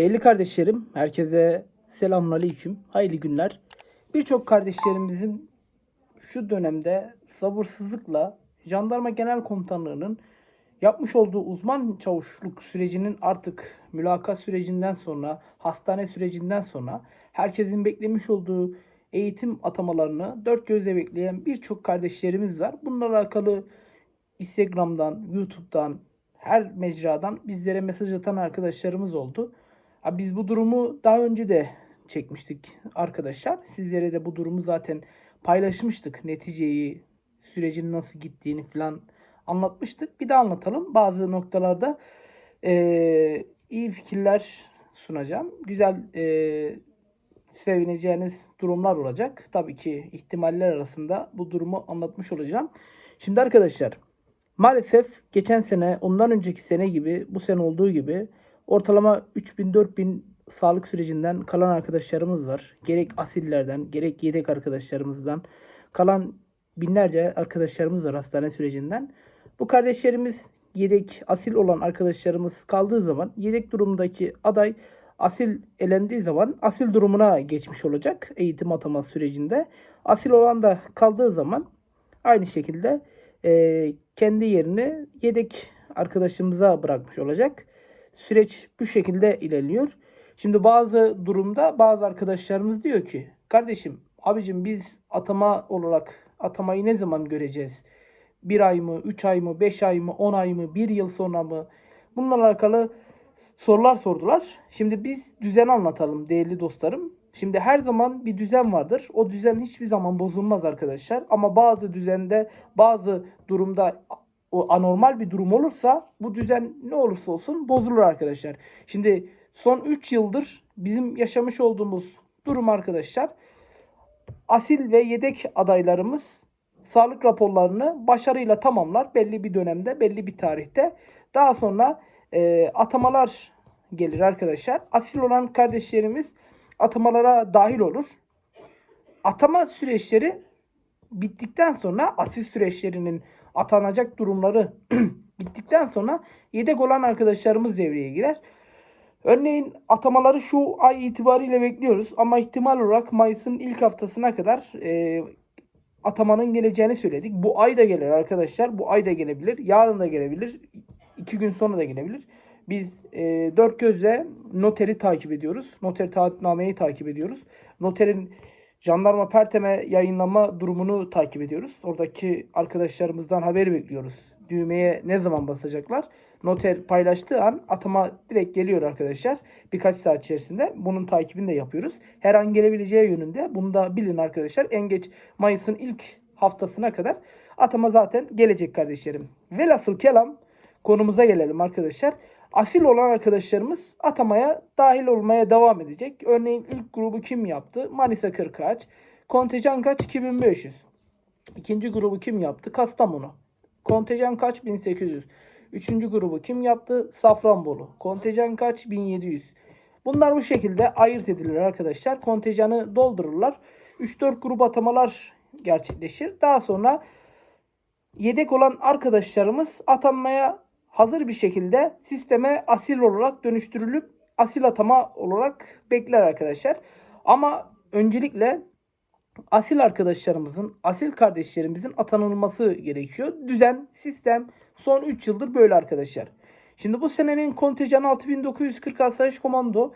Değerli kardeşlerim, herkese selamünaleyküm. Hayırlı günler. Birçok kardeşlerimizin şu dönemde sabırsızlıkla Jandarma Genel Komutanlığı'nın yapmış olduğu uzman çavuşluk sürecinin artık mülakat sürecinden sonra, hastane sürecinden sonra herkesin beklemiş olduğu eğitim atamalarını dört gözle bekleyen birçok kardeşlerimiz var. Bununla alakalı Instagram'dan, YouTube'dan, her mecradan bizlere mesaj atan arkadaşlarımız oldu. Biz bu durumu daha önce de çekmiştik arkadaşlar. Sizlere de bu durumu zaten paylaşmıştık. Neticeyi, sürecin nasıl gittiğini falan anlatmıştık. Bir daha anlatalım. Bazı noktalarda eee, iyi fikirler sunacağım. Güzel eee, sevineceğiniz durumlar olacak. Tabii ki ihtimaller arasında bu durumu anlatmış olacağım. Şimdi arkadaşlar maalesef geçen sene ondan önceki sene gibi bu sene olduğu gibi ortalama 3000-4000 sağlık sürecinden kalan arkadaşlarımız var. Gerek asillerden gerek yedek arkadaşlarımızdan kalan binlerce arkadaşlarımız var hastane sürecinden. Bu kardeşlerimiz yedek asil olan arkadaşlarımız kaldığı zaman yedek durumdaki aday asil elendiği zaman asil durumuna geçmiş olacak eğitim atama sürecinde. Asil olan da kaldığı zaman aynı şekilde e, kendi yerini yedek arkadaşımıza bırakmış olacak. Süreç bu şekilde ilerliyor. Şimdi bazı durumda bazı arkadaşlarımız diyor ki kardeşim abicim biz atama olarak atamayı ne zaman göreceğiz? Bir ay mı, üç ay mı, beş ay mı, on ay mı, bir yıl sonra mı? Bununla alakalı sorular sordular. Şimdi biz düzen anlatalım değerli dostlarım. Şimdi her zaman bir düzen vardır. O düzen hiçbir zaman bozulmaz arkadaşlar. Ama bazı düzende, bazı durumda o anormal bir durum olursa bu düzen ne olursa olsun bozulur arkadaşlar. Şimdi son 3 yıldır bizim yaşamış olduğumuz durum arkadaşlar asil ve yedek adaylarımız sağlık raporlarını başarıyla tamamlar belli bir dönemde, belli bir tarihte. Daha sonra e, atamalar gelir arkadaşlar. Asil olan kardeşlerimiz atamalara dahil olur. Atama süreçleri bittikten sonra asil süreçlerinin atanacak durumları bittikten sonra yedek olan arkadaşlarımız devreye girer. Örneğin atamaları şu ay itibariyle bekliyoruz ama ihtimal olarak Mayıs'ın ilk haftasına kadar e, atamanın geleceğini söyledik. Bu ay da gelir arkadaşlar. Bu ay da gelebilir. Yarın da gelebilir. iki gün sonra da gelebilir. Biz e, dört gözle noteri takip ediyoruz. Noter taahhütnameyi takip ediyoruz. Noterin jandarma perteme yayınlama durumunu takip ediyoruz. Oradaki arkadaşlarımızdan haber bekliyoruz. Düğmeye ne zaman basacaklar? Noter paylaştığı an atama direkt geliyor arkadaşlar. Birkaç saat içerisinde bunun takibini de yapıyoruz. Her an gelebileceği yönünde. Bunu da bilin arkadaşlar. En geç Mayıs'ın ilk haftasına kadar atama zaten gelecek kardeşlerim. Velhasıl kelam konumuza gelelim arkadaşlar. Asil olan arkadaşlarımız atamaya dahil olmaya devam edecek. Örneğin ilk grubu kim yaptı? Manisa Kırkağaç. Kontenjan kaç? 2500. İkinci grubu kim yaptı? Kastamonu. Kontenjan kaç? 1800. Üçüncü grubu kim yaptı? Safranbolu. Kontenjan kaç? 1700. Bunlar bu şekilde ayırt edilir arkadaşlar. Kontenjanı doldururlar. 3-4 grup atamalar gerçekleşir. Daha sonra yedek olan arkadaşlarımız atanmaya hazır bir şekilde sisteme asil olarak dönüştürülüp asil atama olarak bekler arkadaşlar. Ama öncelikle asil arkadaşlarımızın, asil kardeşlerimizin atanılması gerekiyor. Düzen, sistem son 3 yıldır böyle arkadaşlar. Şimdi bu senenin kontenjanı 6940 asayiş komando.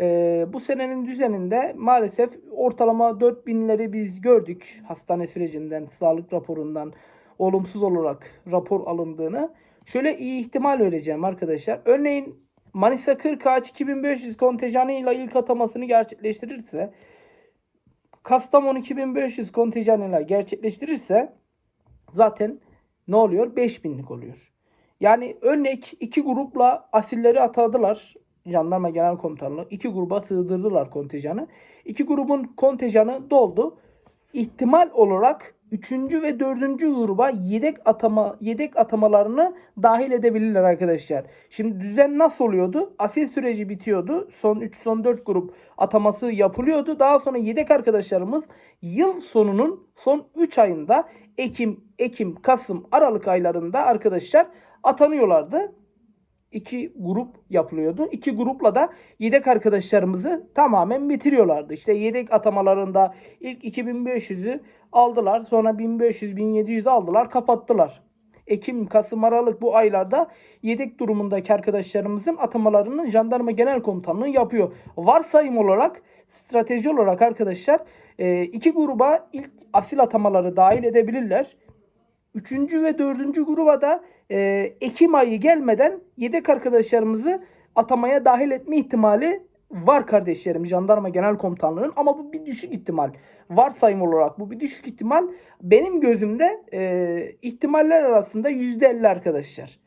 Ee, bu senenin düzeninde maalesef ortalama 4000'leri biz gördük. Hastane sürecinden, sağlık raporundan olumsuz olarak rapor alındığını. Şöyle iyi ihtimal vereceğim arkadaşlar. Örneğin Manisa 40 ağaç 2500 kontenjanıyla ilk atamasını gerçekleştirirse Kastamonu 2500 kontenjanıyla gerçekleştirirse zaten ne oluyor? 5000'lik oluyor. Yani örnek iki grupla asilleri atadılar. Jandarma Genel Komutanlığı iki gruba sığdırdılar kontenjanı. İki grubun kontenjanı doldu. İhtimal olarak 3. ve 4. gruba yedek atama yedek atamalarını dahil edebilirler arkadaşlar. Şimdi düzen nasıl oluyordu? Asil süreci bitiyordu. Son 3 son 4 grup ataması yapılıyordu. Daha sonra yedek arkadaşlarımız yıl sonunun son 3 ayında Ekim, Ekim, Kasım, Aralık aylarında arkadaşlar atanıyorlardı. İki grup yapılıyordu. İki grupla da yedek arkadaşlarımızı tamamen bitiriyorlardı. İşte yedek atamalarında ilk 2500'ü aldılar. Sonra 1500, 1700 aldılar, kapattılar. Ekim, Kasım, Aralık bu aylarda yedek durumundaki arkadaşlarımızın atamalarını Jandarma Genel Komutanlığı yapıyor. Varsayım olarak, strateji olarak arkadaşlar e, iki gruba ilk asil atamaları dahil edebilirler. Üçüncü ve dördüncü gruba da e, Ekim ayı gelmeden yedek arkadaşlarımızı atamaya dahil etme ihtimali var kardeşlerim Jandarma Genel Komutanlığı'nın ama bu bir düşük ihtimal. Varsayım olarak bu bir düşük ihtimal. Benim gözümde e, ihtimaller arasında %50 arkadaşlar.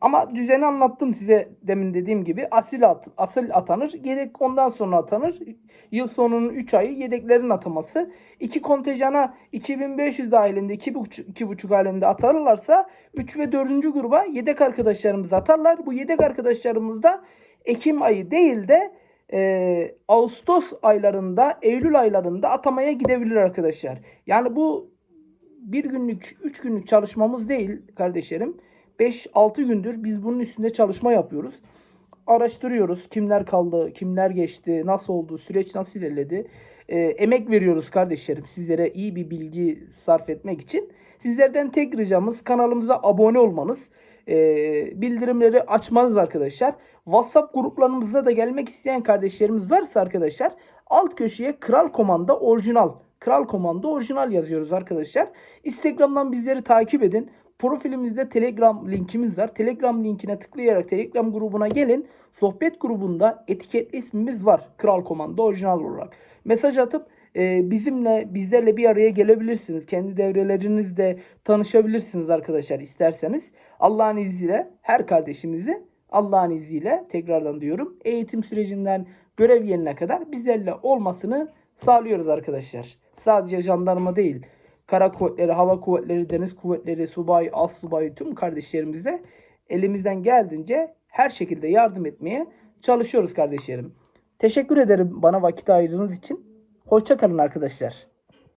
Ama düzeni anlattım size demin dediğim gibi. Asil at, asıl atanır. Yedek ondan sonra atanır. Yıl sonunun 3 ayı yedeklerin ataması. İki kontenjana 2500 dahilinde 2,5 2,5 halinde atarlarsa 3 ve 4. gruba yedek arkadaşlarımız atarlar. Bu yedek arkadaşlarımız da Ekim ayı değil de e, Ağustos aylarında, Eylül aylarında atamaya gidebilir arkadaşlar. Yani bu bir günlük, üç günlük çalışmamız değil kardeşlerim. 5-6 gündür biz bunun üstünde çalışma yapıyoruz. Araştırıyoruz. Kimler kaldı, kimler geçti, nasıl oldu, süreç nasıl ilerledi. Ee, emek veriyoruz kardeşlerim sizlere iyi bir bilgi sarf etmek için. Sizlerden tek ricamız kanalımıza abone olmanız. Ee, bildirimleri açmanız arkadaşlar. WhatsApp gruplarımıza da gelmek isteyen kardeşlerimiz varsa arkadaşlar alt köşeye Kral Komanda orijinal Kral Komando orijinal yazıyoruz arkadaşlar. Instagram'dan bizleri takip edin. Profilimizde Telegram linkimiz var. Telegram linkine tıklayarak Telegram grubuna gelin. Sohbet grubunda etiketli ismimiz var. Kral Komando orijinal olarak. Mesaj atıp e, bizimle, bizlerle bir araya gelebilirsiniz. Kendi devrelerinizle tanışabilirsiniz arkadaşlar isterseniz. Allah'ın izniyle her kardeşimizi Allah'ın izniyle tekrardan diyorum eğitim sürecinden görev yerine kadar bizlerle olmasını sağlıyoruz arkadaşlar. Sadece jandarma değil, kara kuvvetleri, hava kuvvetleri, deniz kuvvetleri, subay, as subay tüm kardeşlerimize elimizden geldiğince her şekilde yardım etmeye çalışıyoruz kardeşlerim. Teşekkür ederim bana vakit ayırdığınız için. Hoşçakalın arkadaşlar.